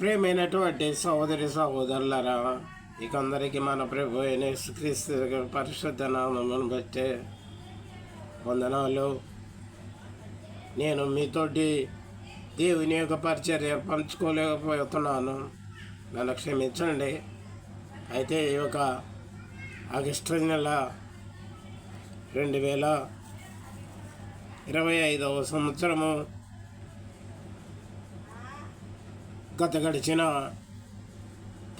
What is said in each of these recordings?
ప్రేమైనటువంటి సహోదరి సహోదరులరా ఇక అందరికీ మన ప్రభు క్రీస్తు పరిశుద్ధ నామమును బట్టి వందనాలు. నేను మీతోటి దేవుని యొక్క పరిచర్య పంచుకోలేకపోతున్నాను. నన్ను క్షమించండి. అయితే ఈ యొక్క ఆగస్టు నెల రెండు వేల ఇరవై ఐదవ సంవత్సరము గత గడిచిన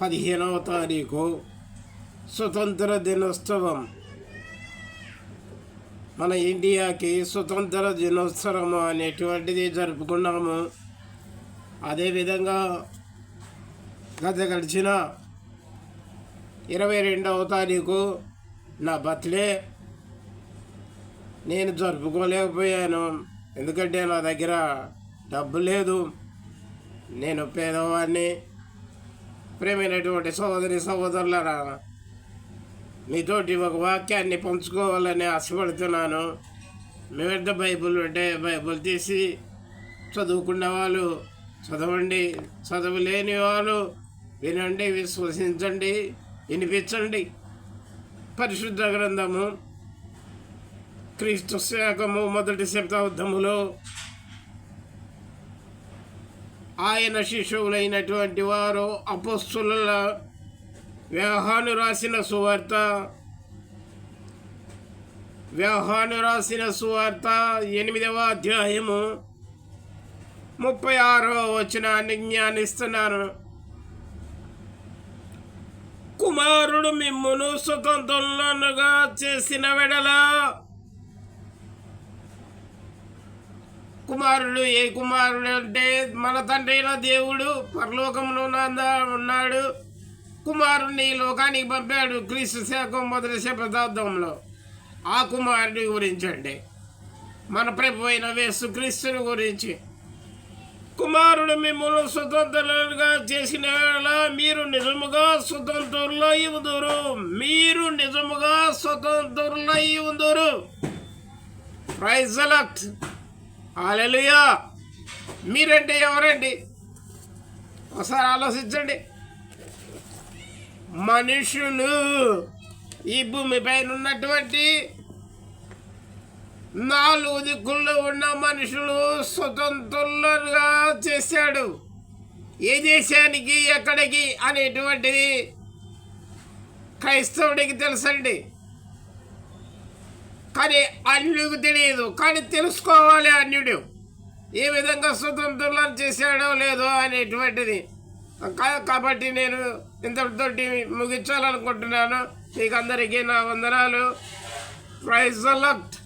పదిహేనవ తారీఖు స్వతంత్ర దినోత్సవం. మన ఇండియాకి స్వతంత్ర దినోత్సవం అనేటువంటిది జరుపుకున్నాము. అదేవిధంగా గత గడిచిన ఇరవై రెండవ తారీఖు నా బర్త్డే. నేను జరుపుకోలేకపోయాను. ఎందుకంటే నా దగ్గర డబ్బు లేదు. నేను పేదవాడిని ప్రేమైనటువంటి సోదరి సహోదరులరా మీతోటి ఒక వాక్యాన్ని పంచుకోవాలని ఆశపడుతున్నాను మీ వద్ద బైబుల్ ఉంటే బైబుల్ తీసి చదువుకున్న వాళ్ళు చదవండి. చదవలేని వాళ్ళు వినండి విశ్వసించండి వినిపించండి. పరిశుద్ధ గ్రంథము క్రీస్తు శాఖము మొదటి శతాబ్దములో ఆయన శిష్యువులైనటువంటి వారు అపస్సుల వ్యవహాను రాసిన సువార్త వ్యవహాను రాసిన సువార్త ఎనిమిదవ అధ్యాయము ముప్పై ఆరో వచనాన్ని జ్ఞానిస్తున్నాను. కుమారుడు మిమ్మును స్వతంత్రులుగా చేసిన వెడలా కుమారుడు ఏ కుమారుడు అంటే మన తండ్రి అయిన దేవుడు పరలోకంలో ఉన్నాడు. కుమారుడిని లోకానికి పంపాడు క్రీస్తు శాఖం మొదటి శతాబ్దంలో. ఆ కుమారుడి గురించి అండి మన ప్రభు అయిన వేసు క్రీస్తుని గురించి. కుమారుడు మిమ్మల్ని స్వతంత్రులుగా చేసిన మీరు నిజముగా స్వతంత్రులై ఉందరు. మీరు నిజముగా స్వతంత్రులై ఉందరు. ప్రైజ్ అలక్ట్ అలెలుయా మీరంటే ఎవరండి? ఒకసారి ఆలోచించండి. మనుషులు ఈ భూమి పైన ఉన్నటువంటి నాలుగు దిక్కుల్లో ఉన్న మనుషులు స్వతంత్రులుగా చేశాడు. ఏ దేశానికి ఎక్కడికి అనేటువంటిది క్రైస్తవుడికి తెలుసండి. కానీ అన్యుడికి తెలియదు కానీ తెలుసుకోవాలి అన్యుడు. ఏ విధంగా స్వతంత్రులను చేశాడో లేదో అనేటువంటిది. కా- కాబట్టి నేను ఇంతటితోటి ముగించాలనుకుంటున్నాను. మీకు అందరికీ నా వందనాలు. Praise luck